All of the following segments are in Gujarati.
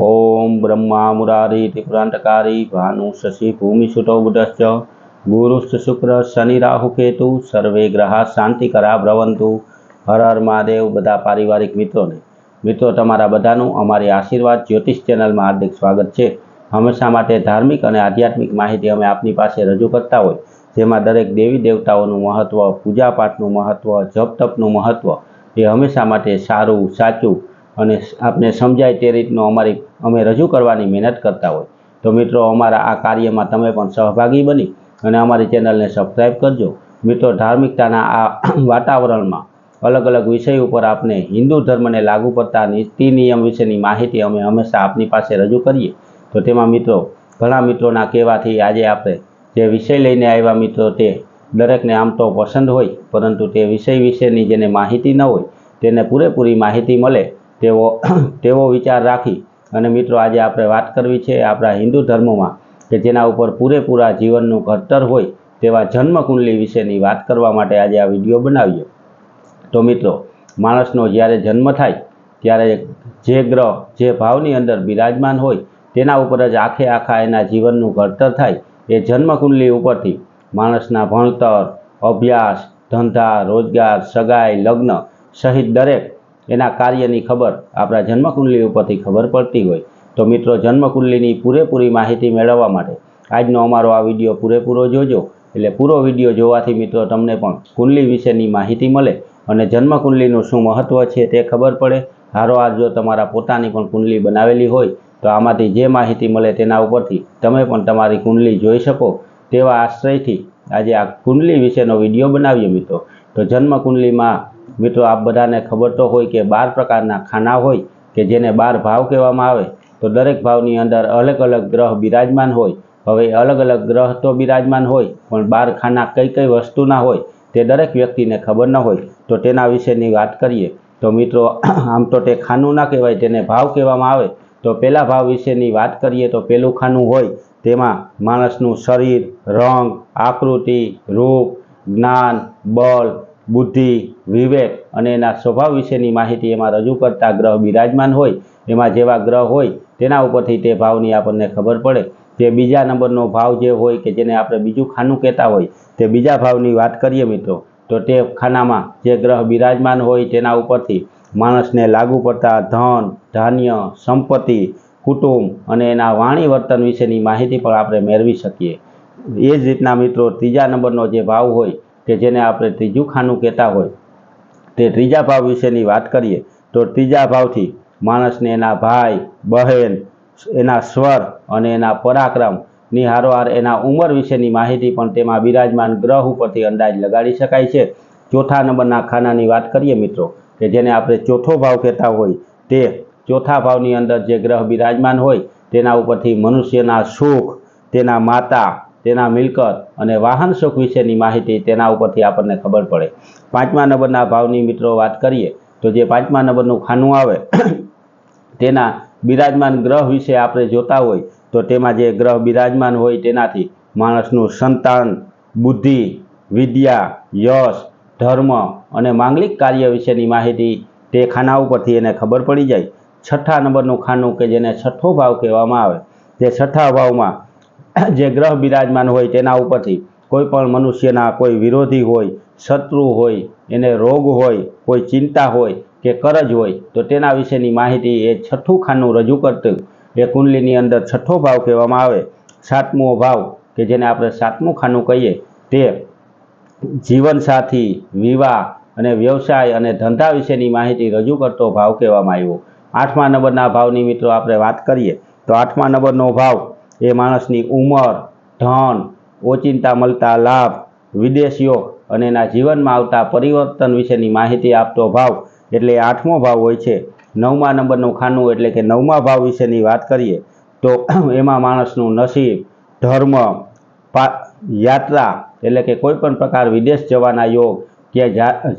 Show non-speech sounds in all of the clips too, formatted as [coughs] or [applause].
ઓમ બ્રહ્મા મુરારી ત્રિપુરાંતકારી ભાનુ શશી ભૂમિ સુતો બુધશ્ચ ગુરુશ્ચ શુક્ર શનિ રાહુ કેતુ સર્વે ગ્રહા શાંતિકરા ભ્રવંતુ હર હર મહાદેવ બધા પારિવારિક મિત્રોને। મિત્રો, તમારા બધાનું અમારી આશીર્વાદ જ્યોતિષ ચેનલમાં હાર્દિક સ્વાગત છે। હંમેશા માટે ધાર્મિક અને આધ્યાત્મિક માહિતી અમે આપની પાસે રજૂ કરતા હોય, જેમાં દરેક દેવી દેવતાઓનું મહત્ત્વ પૂજા પાઠનું મહત્ત્વ જપ તપનું મહત્ત્વ એ હંમેશા માટે સારું, સાચું અને આપને સમજાય તે રીતનું અમારી, અમે રજૂ કરવાની મહેનત કરતા હોય. તો મિત્રો, અમારા આ કાર્યમાં તમે પણ સહભાગી બની અને અમારી ચેનલને સબસ્ક્રાઈબ કરજો. મિત્રો, ધાર્મિકતાના આ વાતાવરણમાં અલગ અલગ વિષય ઉપર આપને હિન્દુ ધર્મને લાગુ પડતા નીતિ નિયમ વિશેની માહિતી અમે હંમેશા આપની પાસે રજૂ કરીએ. તો તેમાં મિત્રો, ઘણા મિત્રોના કહેવાથી આજે આપણે જે વિષય લઈને આવ્યા મિત્રો તે દરેકને આમ તો પસંદ હોય, પરંતુ તે વિષય વિશેની જેને માહિતી ન હોય, તેને પૂરેપૂરી માહિતી મળે તેવો [clears throat] તેવો વિચાર રાખી અને મિત્રો આજે આપણે વાત કરવી છે આપણા હિન્દુ ધર્મમાં કે જેના ઉપર પૂરેપૂરા જીવનનું ઘડતર હોય તેવા જન્મકુંડલી વિશેની વાત કરવા માટે આજે આ વીડિયો બનાવ્યો તો મિત્રો, માણસનો જ્યારે જન્મ થાય, ત્યારે જે ગ્રહ, જે ભાવની અંદર બિરાજમાન હોય, તેના ઉપર જ આખે આખા એના જીવનનું ઘડતર થાય, એ જન્મકુંડલી ઉપરથી માણસના ભણતર, અભ્યાસ, ધંધા, રોજગાર, સગાઈ, લગ્ન સહિત દરેક એના કાર્યની ખબર આપણા જન્મકુંડલી ઉપરથી ખબર પડતી હોય. તો મિત્રો, જન્મકુંડલીની પૂરેપૂરી માહિતી મેળવવા માટે આજનો અમારો આ વીડિયો પૂરેપૂરો જોજો. એટલે પૂરો વીડિયો જોવાથી મિત્રો તમને પણ કુંડલી વિશેની માહિતી મળે અને જન્મકુંડલીનું શું મહત્ત્વ છે તે ખબર પડે. હારો હાર જો તમારા પોતાની પણ કુંડલી બનાવેલી હોય, તો આમાંથી જે માહિતી મળે તેના ઉપરથી તમે પણ તમારી કુંડલી જોઈ શકો. તેવા આશ્રયથી આજે આ કુંડલી વિશેનો વીડિયો બનાવીએ મિત્રો. તો જન્મ કુંડલીમાં મિત્રો, આપ બધાને ખબર તો હોય કે બાર પ્રકારના ખાના હોય કે જેને બાર ભાવ કહેવામાં આવે, તો દરેક ભાવની અંદર અલગ અલગ ગ્રહ બિરાજમાન હોય. હવે અલગ અલગ ગ્રહ તો બિરાજમાન હોય, પણ બાર ખાના કઈ કઈ વસ્તુના હોય તે દરેક વ્યક્તિને ખબર ન હોય. તો તેના વિશેની વાત કરીએ, તો મિત્રો, આમ તો તે ખાનું ના કહેવાય તેને ભાવ કહેવામાં આવે. તો પહેલા ભાવ વિશેની વાત કરીએ, તો પહેલું ખાનું હોય, તેમાં માણસનું શરીર, રંગ, આકૃતિ, રૂપ, જ્ઞાન, બળ બુદ્ધિ, વિવેક અને એના સ્વભાવ વિશેની માહિતી એમાં રજૂ કરતા ગ્રહ બિરાજમાન હોય, એમાં જેવા ગ્રહ હોય, તેના ઉપરથી તે ભાવની આપણને ખબર પડે. તે બીજા નંબરનો ભાવ જે હોય કે જેને આપણે બીજું ખાનું કહેતા હોય, તે બીજા ભાવની વાત કરીએ મિત્રો, તો તે ખાનામાં જે ગ્રહ બિરાજમાન હોય તેના ઉપરથી માણસને લાગુ પડતા ધન, ધાન્ય, સંપત્તિ, કુટુંબ અને એના વાણી વર્તન વિશેની માહિતી પણ આપણે મેળવી શકીએ. એ જ રીતના મિત્રો, ત્રીજા નંબરનો જે ભાવ હોય કે જેને આપણે ત્રીજું ખાનું કહેતા હોય, તે ત્રીજા ભાવ વિશેની વાત કરીએ, તો ત્રીજા ભાવથી માણસને એના ભાઈ, બહેન, એના સ્વર અને એના પરાક્રમની હારોહાર એના ઉંમર વિશેની માહિતી પણ તેમાં બિરાજમાન ગ્રહ ઉપરથી અંદાજ લગાડી શકાય છે. ચોથા નંબરના ખાનાની વાત કરીએ મિત્રો, કે જેને આપણે ચોથો ભાવ કહેતા હોય, તે ચોથા ભાવની અંદર જે ગ્રહ બિરાજમાન હોય, તેના ઉપરથી મનુષ્યના સુખ, તેના માતા તેના મિલકત અને વાહન સુખ વિશેની માહિતી તેના ઉપરથી આપણને ખબર પડે. પાંચમા નંબરના ભાવની મિત્રો વાત કરીએ તો જે પાંચમા નંબરનું ખાનું આવે, તેના બિરાજમાન ગ્રહ વિશે આપણે જોતા હોય તો તેમાં જે ગ્રહ બિરાજમાન હોય તેનાથી માણસનું સંતાન, બુદ્ધિ, વિદ્યા, યશ, ધર્મ અને માંગલિક કાર્ય વિશેની માહિતી તે ખાના ઉપરથી એને ખબર પડી જાય. છઠ્ઠા નંબરનું ખાનું કે જેને છઠ્ઠો ભાવ કહેવામાં આવે, તે છઠ્ઠા ભાવમાં જે ગ્રહ બિરાજમાન હોય તેના ઉપરથી કોઈ પણ મનુષ્યના કોઈ વિરોધી હોય, શત્રુ હોય, એને રોગ હોય, કોઈ ચિંતા હોય કે કરજ હોય, તો તેના વિશેની માહિતી એ છઠ્ઠું ખાનું રજૂ કરતું. એ કુંડલીની અંદર છઠ્ઠો ભાવ કહેવામાં આવે. સાતમો ભાવ, કે જેને આપણે સાતમું ખાનું કહીએ, તે જીવનસાથી, વિવાહ અને વ્યવસાય અને ધંધા વિશેની માહિતી રજૂ કરતો ભાવ કહેવામાં આવ્યો. આઠમા નંબરના ભાવની મિત્રો આપણે વાત કરીએ, તો આઠમા નંબરનો ભાવ એ માણસની ઉંમર, ધન, ઓચિંતા મળતા લાભ, વિદેશીઓ અને એના જીવનમાં આવતા પરિવર્તન વિશેની માહિતી આપતો ભાવ એટલે આઠમો ભાવ હોય છે. નવમા નંબરનું ખાનું એટલે કે નવમા ભાવ વિશેની વાત કરીએ તો એમાં માણસનું નસીબ, ધર્મ યાત્રા એટલે કે કોઈ પણ પ્રકાર વિદેશ જવાના યોગ, કે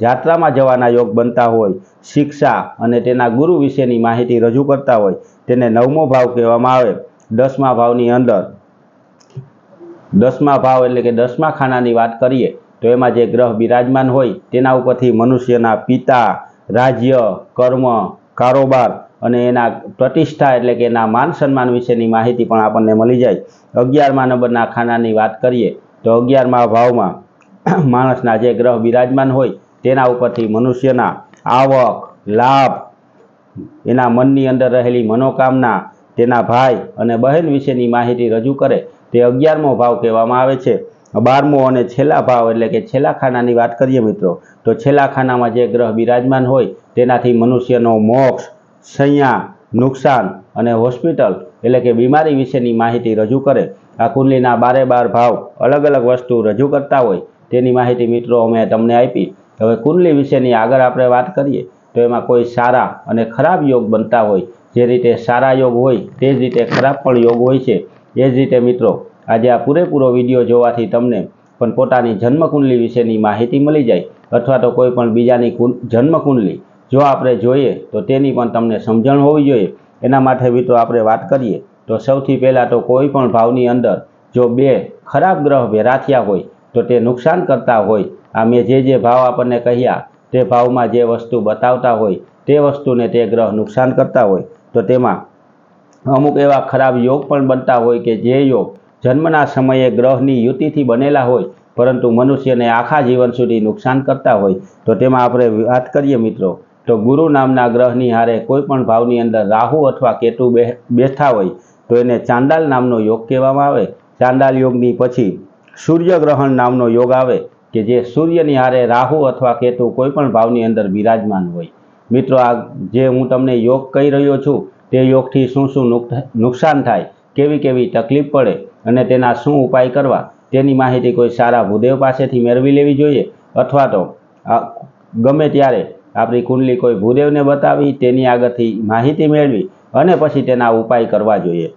યાત્રામાં જવાના યોગ બનતા હોય, શિક્ષા અને તેના ગુરુ વિશેની માહિતી રજૂ કરતા હોય, તેને નવમો ભાવ કહેવામાં આવે. દસમા ભાવની અંદર. દસમા ભાવ એટલે કે દસમા ખાનાની વાત કરીએ, તો એમાં જે ગ્રહ બિરાજમાન હોય, તેના ઉપરથી મનુષ્યના પિતા, રાજ્ય, કર્મ, કારોબાર અને એના પ્રતિષ્ઠા એટલે કે એના માન સન્માન વિશેની માહિતી પણ આપણને મળી જાય. અગિયારમા નંબરના ખાનાની વાત કરીએ, તો અગિયારમા ભાવમાં માણસના જે ગ્રહ બિરાજમાન હોય, તેના ઉપરથી મનુષ્યના આવક, લાભ, એના મનની અંદર રહેલી મનોકામના તેના ભાઈ અને બહેન વિશેની માહિતી રજૂ કરે તે અગિયારમો ભાવ કહેવામાં આવે છે. બારમો અને છેલ્લા ભાવ એટલે કે છેલ્લા ખાનાની વાત કરીએ મિત્રો, તો છેલ્લા ખાનામાં જે ગ્રહ બિરાજમાન હોય તેનાથી મનુષ્યનો મોક્ષ, સંયા, નુકસાન અને હોસ્પિટલ એટલે કે બીમારી વિશેની માહિતી રજૂ કરે. આ કુંડલીના બારે બાર ભાવ અલગ અલગ વસ્તુ રજૂ કરતા હોય તેની માહિતી મિત્રો અમે તમને આપી. હવે કુંડલી વિશેની આગળ આપણે વાત કરીએ તો એમાં કોઈ સારા અને ખરાબ યોગ બનતા હોય જે રીતે સારા યોગ હોય, તે જ રીતે ખરાબ પણ યોગ હોય છે. એ જ રીતે મિત્રો, આજે આ પૂરેપૂરો વીડિયો જોવાથી તમને પણ પોતાની જન્મકુંડલી વિશેની માહિતી મળી જાય, અથવા તો કોઈ પણ બીજાની જન્મકુંડલી. જો આપણે જોઈએ, તો તેની પણ તમને સમજણ હોવી જોઈએ. એના માટે મિત્રો આપણે વાત કરીએ, તો સૌથી પહેલાં તો કોઈ પણ ભાવની અંદર જો બે ખરાબ ગ્રહ ભેરા થયા હોય, તો તે નુકસાન કરતા હોય. આ મેં જે જે ભાવ આપણને કહ્યા, તે ભાવમાં જે વસ્તુ બતાવતા હોય, તે વસ્તુને તે ગ્રહ નુકસાન કરતા હોય. તો તેમાં અમુક એવા ખરાબ યોગ પણ બનતા હોય કે જે યોગ જન્મના સમયે ગ્રહની યુતિથી બનેલા હોય, પરંતુ મનુષ્યને આખા જીવન સુધી નુકસાન કરતા હોય, તો તેમાં આપણે વાત કરીએ મિત્રો. તો ગુરુ નામના ગ્રહની હારે કોઈ પણ ભાવની અંદર રાહુ અથવા કેતુ બેઠા હોય, તો એને ચાંડાલ નામનો યોગ કહેવામાં આવે. ચાંડાલ યોગની પછી સૂર્યગ્રહણ નામનો યોગ આવે, કે જે સૂર્યની હારે રાહુ અથવા કેતુ કોઈ પણ ભાવની અંદર બિરાજમાન હોય. મિત્રો, આ જે હું તમને યોગ કહી રહ્યો છું, તે યોગથી શું શું નુકસાન થાય, કેવી કેવી તકલીફ પડે અને તેના શું ઉપાય કરવા, તેની માહિતી કોઈ સારા ભૂદેવ પાસેથી મેળવી લેવી જોઈએ અથવા તો ગમે ત્યારે આપણી કુંડલી કોઈ ભૂદેવને બતાવી તેની આગળથી માહિતી મેળવી અને પછી તેના ઉપાય કરવા જોઈએ.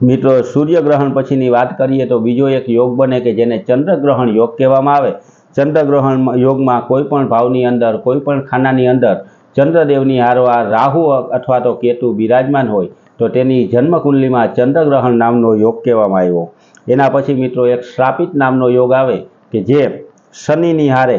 મિત્રો, સૂર્યગ્રહણ પછીની વાત કરીએ તો બીજો એક યોગ બને કે જેને ચંદ્રગ્રહણ યોગ કહેવામાં આવે. ચંદ્રગ્રહણ યોગમાં કોઈ પણ ભાવની અંદર, કોઈ પણ ખાનાની અંદર ચંદ્રદેવની આરવાર રાહુ અથવા તો કેતુ બિરાજમાન હોય, તો તેની જન્મકુંડલીમાં ચંદ્રગ્રહણ નામનો યોગ કહેવામાં આવ્યો. એના પછી મિત્રો એક શ્રાપિત નામનો યોગ આવે કે જે શનિની હારે,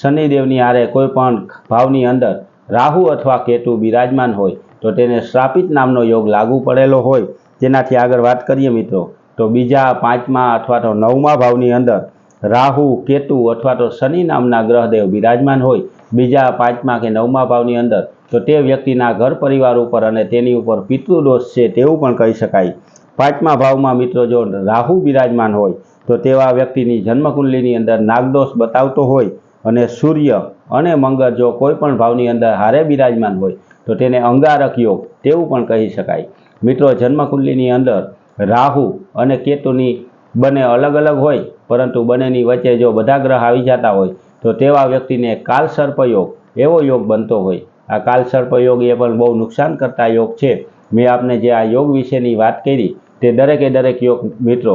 શનિદેવની હારે કોઈ પણ ભાવની અંદર રાહુ અથવા કેતુ બિરાજમાન હોય, તો તેને શ્રાપિત નામનો યોગ લાગુ પડેલો હોય. તેનાથી આગળ વાત કરીએ મિત્રો, તો બીજા પાંચમા અથવા તો નવમા ભાવની અંદર રાહુ, કેતુ અથવા તો શનિ નામના ગ્રહદેવ બિરાજમાન હોય બીજા પાંચમા કે નવમા ભાવની અંદર, તો તે વ્યક્તિના ઘર પરિવાર ઉપર અને તેની ઉપર પિતૃદોષ છે તેવું પણ કહી શકાય. પાંચમા ભાવમાં મિત્રો જો રાહુ બિરાજમાન હોય, તો તેવા વ્યક્તિની જન્મકુંડલીની અંદર નાગદોષ બતાવતો હોય અને સૂર્ય અને મંગળ જો કોઈ પણ ભાવની અંદર હારે બિરાજમાન હોય, તો તેને અંગારક યોગ તેવું પણ કહી શકાય. મિત્રો, જન્મકુંડલીની અંદર રાહુ અને કેતુની બંને અલગ અલગ હોય, પરંતુ બંનેની વચ્ચે જો બધા ગ્રહ આવી જતા હોય તો તેવા વ્યક્તિને કાલ સર્પયોગ એવો યોગ બનતો હોય. આ કાલ સર્પયોગ એ પણ બહુ નુકસાન કરતા યોગ છે. મેં આપને જે આ યોગ વિશેની વાત કરી, તે દરેકે દરેક યોગ મિત્રો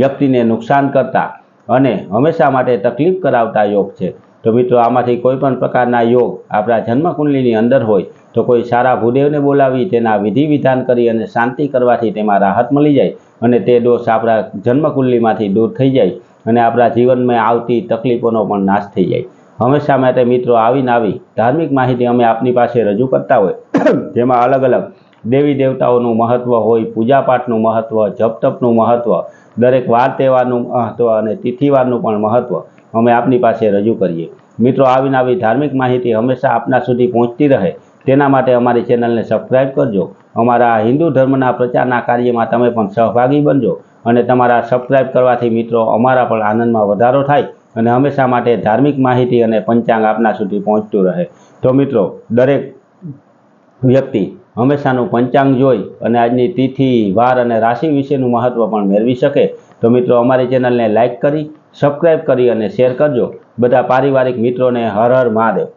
વ્યક્તિને નુકસાન કરતા અને હંમેશા માટે તકલીફ કરાવતા યોગ છે. તો મિત્રો, આમાંથી કોઈ પણ પ્રકારના યોગ આપણા જન્મકુંડલીની અંદર હોય, તો કોઈ સારા ભૂદેવને બોલાવી, તેના વિધિ વિધાન કરી અને શાંતિ કરવાથી તેમાં રાહત મળી જાય અને તે દોષ આપણા જન્મકુંડલીમાંથી દૂર થઈ જાય. અને આપણા જીવનમાં આવતી તકલીફોનો પણ નાશ થઈ જાય. હંમેશા માટે મિત્રો આવીને આવી ધાર્મિક માહિતી અમે આપની પાસે રજૂ કરતા હોય. [coughs] જેમાં અલગ અલગ દેવી દેવતાઓનું મહત્ત્વ હોય પૂજાપાઠનું મહત્ત્વ જપતપનું મહત્ત્વ દરેક વાર તહેવારનું મહત્ત્વ અને તિથિવારનું પણ મહત્ત્વ અમે આપની પાસે રજૂ કરીએ. મિત્રો આવીને આવી ધાર્મિક માહિતી હંમેશા આપના સુધી પહોંચતી રહે. તેના માટે અમારી ચેનલને સબસ્ક્રાઈબ કરજો. અમારા હિન્દુ ધર્મના પ્રચારના કાર્યમાં તમે પણ સહભાગી બનજો. અને તમારા સબસ્ક્રાઈબ કરવાથી મિત્રો અમારા પણ આનંદમાં વધારો થાય અને હંમેશા માટે ધાર્મિક માહિતી અને પંચાંગ આપના સુધી પહોંચતું રહે. તો મિત્રો, દરેક વ્યક્તિ હંમેશાનું પંચાંગ જોઈ અને આજની તિથિ, વાર અને રાશિ વિશેનું મહત્ત્વ પણ મેળવી શકે. તો મિત્રો, અમારી ચેનલને લાઇક કરી સબસ્ક્રાઈબ કરી અને શેર કરજો. બધા પારિવારિક મિત્રોને હર હર મહાદેવ.